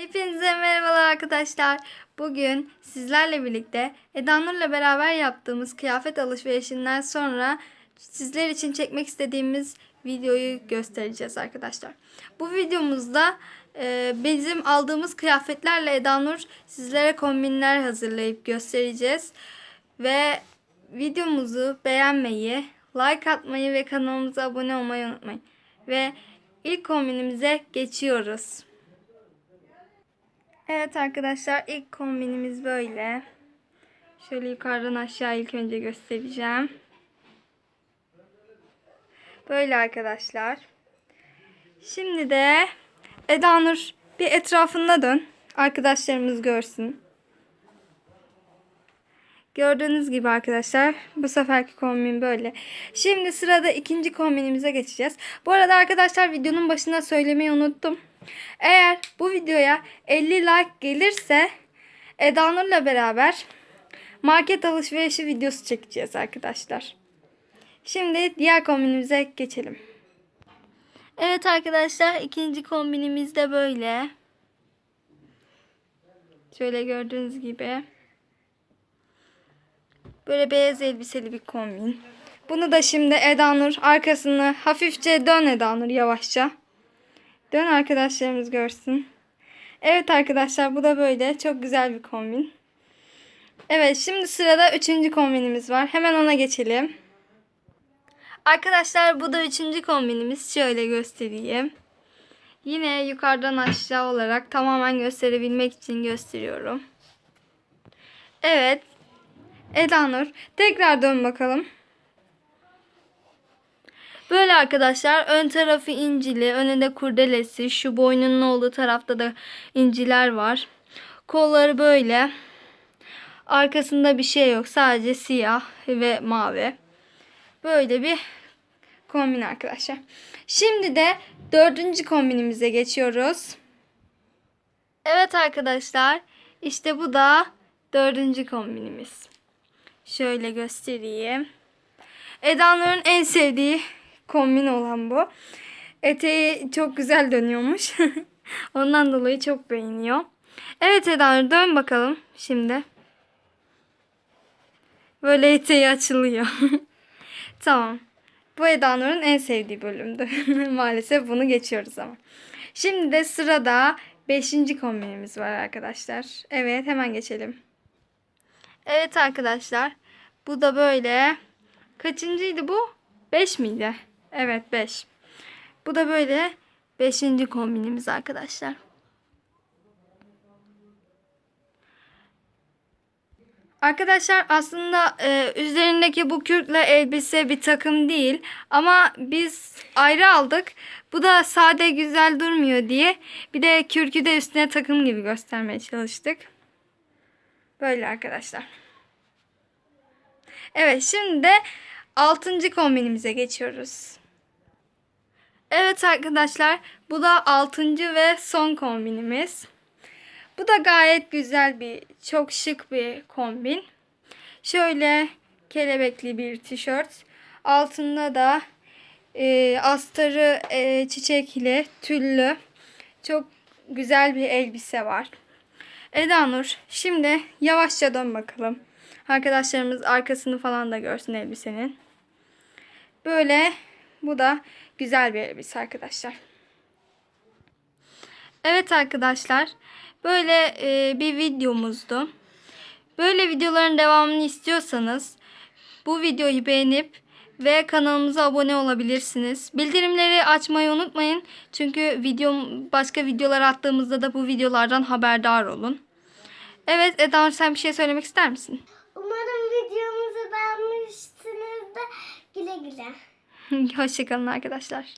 Hepinize merhabalar arkadaşlar. Bugün sizlerle birlikte Eda Nur'la beraber yaptığımız kıyafet alışverişinden sonra sizler için çekmek istediğimiz videoyu göstereceğiz arkadaşlar. Bu videomuzda e, bizim aldığımız kıyafetlerle Eda Nur sizlere kombinler hazırlayıp göstereceğiz. Ve videomuzu beğenmeyi, like atmayı ve kanalımıza abone olmayı unutmayın. Ve ilk kombinimize geçiyoruz. Evet arkadaşlar ilk kombinimiz böyle. Şöyle yukarıdan aşağı ilk önce göstereceğim. Böyle arkadaşlar. Şimdi de Eda Nur bir etrafında dön. Arkadaşlarımız görsün. Gördüğünüz gibi arkadaşlar bu seferki kombin böyle. Şimdi sırada ikinci kombinimize geçeceğiz. Bu arada arkadaşlar videonun başında söylemeyi unuttum. Eğer bu videoya 50 like gelirse Eda Nur'la beraber market alışverişi videosu çekeceğiz arkadaşlar. Şimdi diğer kombinimize geçelim. Evet arkadaşlar ikinci kombinimiz de böyle. Şöyle gördüğünüz gibi. Böyle beyaz elbiseli bir kombin. Bunu da şimdi Eda Nur arkasını hafifçe dön Eda Nur yavaşça. Dön arkadaşlarımız görsün. Evet arkadaşlar bu da böyle. Çok güzel bir kombin. Evet şimdi sırada üçüncü kombinimiz var. Hemen ona geçelim. Arkadaşlar bu da üçüncü kombinimiz. Şöyle göstereyim. Yine yukarıdan aşağı olarak tamamen gösterebilmek için gösteriyorum. Evet. Eda Nur. Tekrar dön bakalım. Böyle arkadaşlar ön tarafı incili, önünde kurdelesi, şu boynunun olduğu tarafta da inciler var. Kolları böyle. Arkasında bir şey yok. Sadece siyah ve mavi. Böyle bir kombin arkadaşlar. Şimdi de dördüncü kombinimize geçiyoruz. Evet arkadaşlar. işte bu da dördüncü kombinimiz. Şöyle göstereyim. Eda Nur'un en sevdiği kombin olan bu. Eteği çok güzel dönüyormuş. Ondan dolayı çok beğeniyor. Evet Eda dön bakalım şimdi. Böyle eteği açılıyor. tamam. Bu Eda Nur'un en sevdiği bölümdü. Maalesef bunu geçiyoruz ama. Şimdi de sırada 5. kombinimiz var arkadaşlar. Evet hemen geçelim. Evet arkadaşlar. Bu da böyle. Kaçıncıydı bu? 5 miydi? Evet 5. Bu da böyle 5. kombinimiz arkadaşlar. Arkadaşlar aslında e, üzerindeki bu kürkle elbise bir takım değil. Ama biz ayrı aldık. Bu da sade güzel durmuyor diye. Bir de kürkü de üstüne takım gibi göstermeye çalıştık. Böyle arkadaşlar. Evet şimdi de 6. kombinimize geçiyoruz. Evet arkadaşlar bu da 6. ve son kombinimiz. Bu da gayet güzel bir çok şık bir kombin. Şöyle kelebekli bir tişört. Altında da e, astarı e, çiçekli, tüllü çok güzel bir elbise var. Eda Nur şimdi yavaşça dön bakalım. Arkadaşlarımız arkasını falan da görsün elbisenin. Böyle bu da güzel bir elbise arkadaşlar. Evet arkadaşlar böyle e, bir videomuzdu. Böyle videoların devamını istiyorsanız bu videoyu beğenip ve kanalımıza abone olabilirsiniz. Bildirimleri açmayı unutmayın. Çünkü video başka videolar attığımızda da bu videolardan haberdar olun. Evet Eda sen bir şey söylemek ister misin? Umarım videomuzu beğenmişsinizdir. Güle güle. Hoşçakalın arkadaşlar.